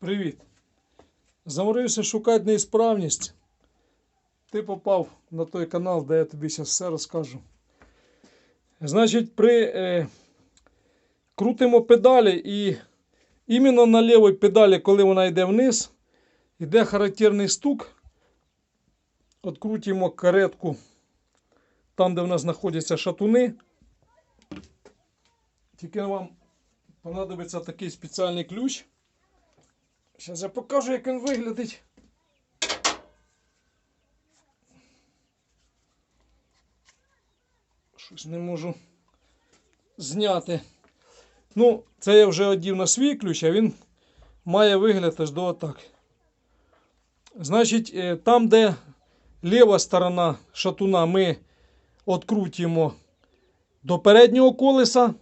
Привіт. Заморився шукати неісправність. Ти попав на той канал, де я тобі зараз все розкажу. Значить, при е, крутимо педалі і іменно на лівій педалі, коли вона йде вниз, йде характерний стук. Открутимо каретку там, де в нас знаходяться шатуни. Тільки вам понадобиться такий спеціальний ключ. Зараз я покажу, як він виглядить. Щось не можу зняти. Ну, це я вже одів на свій ключ, а він має вигляд аж до отак. Значить, е, там, де ліва сторона шатуна, ми відкрутимо до переднього колеса.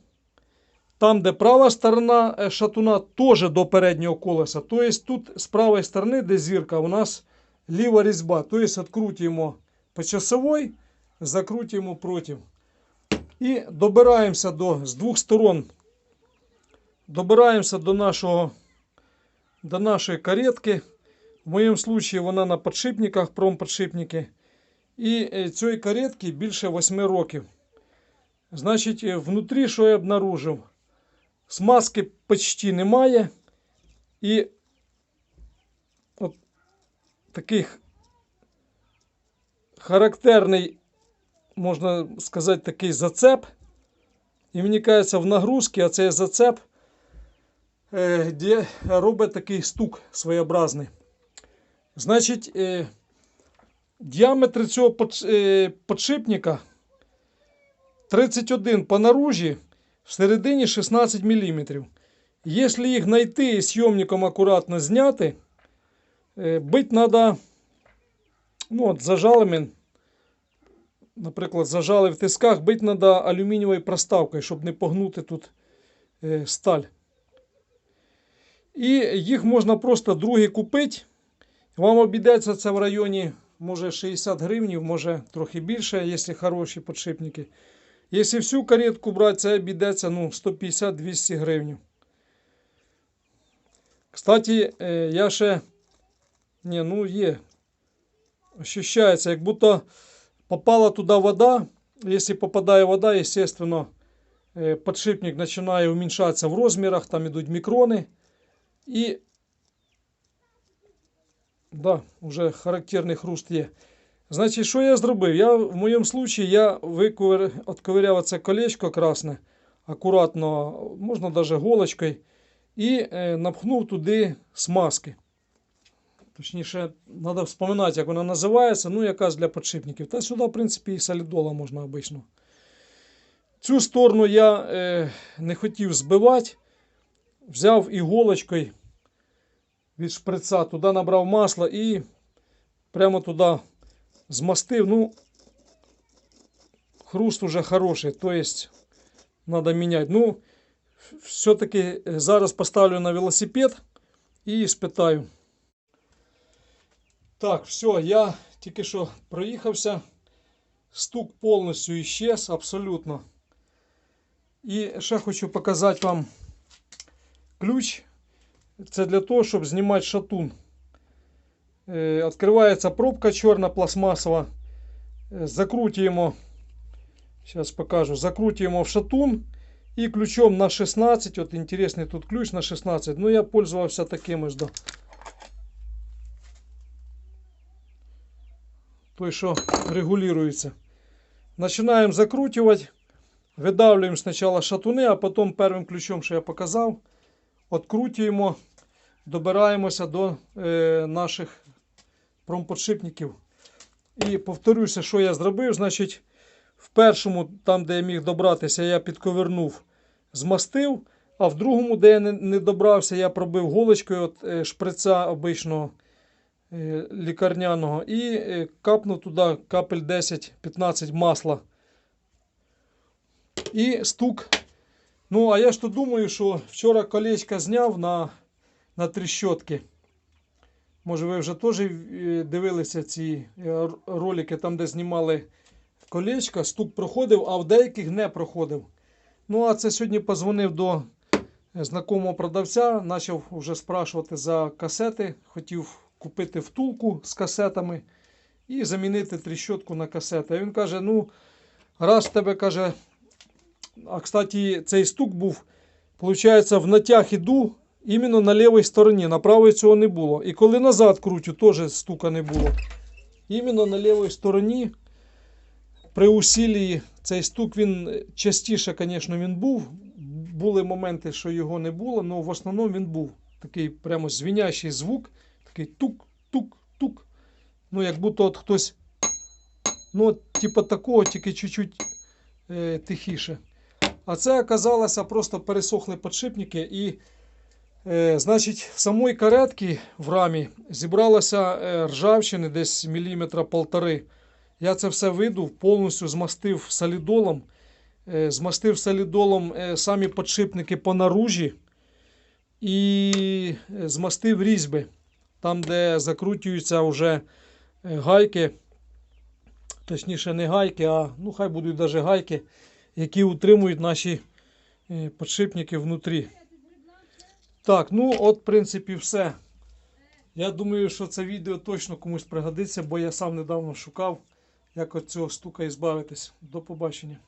Там, де права сторона е, шатуна, теж до переднього колеса. Тобто тут з правої сторони, де зірка, у нас ліва різьба. Тобто відкрутимо по часовій, закрутимо проти. І добираємося до, з двох сторон. Добираємося до, нашого, до нашої каретки. В моєму випадку вона на подшипниках, промподшипники. І е, цієї каретки більше 8 років. Значить, е, внутрі, що я обнаружив? Смазки почти немає. І от таких характерний, можна сказати, такий зацеп. І мені кажеться, в нагрузці, а цей зацеп, е, де робить такий стук своєобразний. Значить, е, діаметр цього е, подшипника 31 по наружі, всередині 16 мм. Якщо їх знайти і зйомником акуратно зняти, е, бить треба, ну от зажалими, наприклад, зажали в тисках, бить треба алюмінієвою проставкою, щоб не погнути тут е, сталь. І їх можна просто другі купити. Вам обійдеться це в районі може 60 гривень, може трохи більше, якщо хороші подшипники. Якщо всю каретку брати, це обійдеться ну, 150-200 гривень. Кстати, е, я ще. Ні, ну є. Ощущається, як будто попала туди вода. Якщо попадає вода, естественно, е, подшипник починає уменьшатися в розмірах, там йдуть мікрони. І Да, вже характерний хруст є. Значить, що я зробив? Я в моєму випадку я відковиряв це колечко красне, акуратно, можна навіть голочкою, і е, напхнув туди смазки. Точніше, треба вспоминати, як вона називається, ну, якась для подшипників. Та сюди, в принципі, і солідола можна обично. Цю сторону я е, не хотів збивати, взяв іголочкою від шприца, туди набрав масла і прямо туди змастив. Ну, хруст уже хороший, то есть надо міняти. Ну, все-таки зараз поставлю на велосипед і спитаю. Так, все, я тільки що проїхався. Стук повністю іщез, абсолютно. І ще хочу показати вам ключ. Це для того, щоб знімати шатун. Е, Відкривається пробка чорна пластмасова. Е, Закрутюємо. Зараз покажу. Закрутюємо в шатун. І ключом на 16. От інтересний тут ключ на 16. Ну, я пользувався таким ось. Да. Той, що регулюється. Починаємо закручувати. Видавлюємо спочатку шатуни, а потім первим ключом, що я показав, Открутюємо, добираємося до е, наших промподшипників. І повторюся, що я зробив. Значить, в першому, там, де я міг добратися, я підковернув, змастив. А в другому, де я не, добрався, я пробив голочкою от, е, шприця обичного е, лікарняного і е, капнув туди капель 10-15 масла. І стук Ну, а я ж то думаю, що вчора колечко зняв на на тріщотки. Може, ви вже теж е, дивилися ці е, ролики, там, де знімали колечко, стук проходив, а в деяких не проходив. Ну, а це сьогодні позвонив до знакомого продавця, почав вже спрашувати за касети, хотів купити втулку з касетами і замінити тріщотку на касети. А він каже: ну, раз тебе каже, а кстати, цей стук був, виходить, в натяг іду іменно на лівій стороні, на правій цього не було. І коли назад крутю, теж стука не було. Іменно на лівій стороні при усіллі цей стук він е, частіше, звісно, він був. Були моменти, що його не було, але в основному він був такий прямо звінящий звук, такий тук-тук-тук. Ну, як будто от хтось, ну, типу такого, тільки чуть-чуть е, тихіше. А це оказалося просто пересохли підшипники і. Е, значить, в самої каретки в рамі зібралося е, ржавчини десь міліметра полтори. Я це все видув, повністю змастив солідолом. Е, змастив солідолом самі підшипники по наружі і змастив різьби, там, де закручуються вже гайки. Точніше, не гайки, а ну, хай будуть навіть гайки, які утримують наші підшипники внутрі. Так, ну от, в принципі, все. Я думаю, що це відео точно комусь пригодиться, бо я сам недавно шукав, як від цього стука ізбавитись. До побачення.